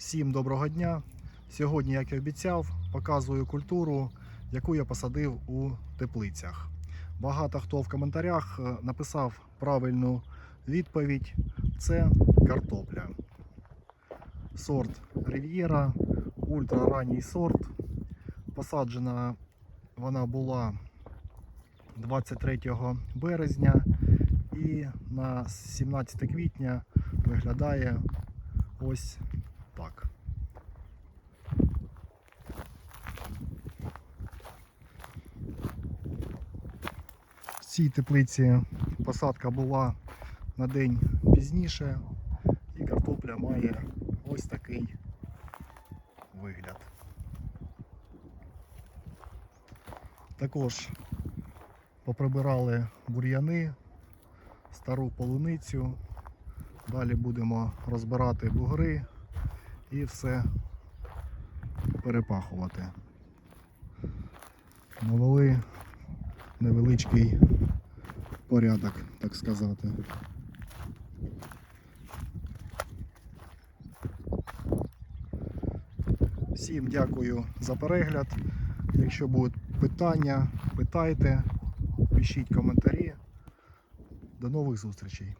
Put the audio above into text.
Всім доброго дня! Сьогодні, як і обіцяв, показую культуру, яку я посадив у теплицях. Багато хто в коментарях е, написав правильну відповідь: це картопля. Сорт Рів'єра, ультраранній сорт. Посаджена вона була 23 березня і на 17 квітня виглядає ось так. В цій теплиці посадка була на день пізніше, і картопля має ось такий вигляд. Також поприбирали бур'яни, стару полуницю. Далі будемо розбирати бугри і все перепахувати. Навели невеличкий порядок, так сказати. Всім дякую за перегляд. Якщо будуть питання, питайте, пишіть коментарі. До нових зустрічей.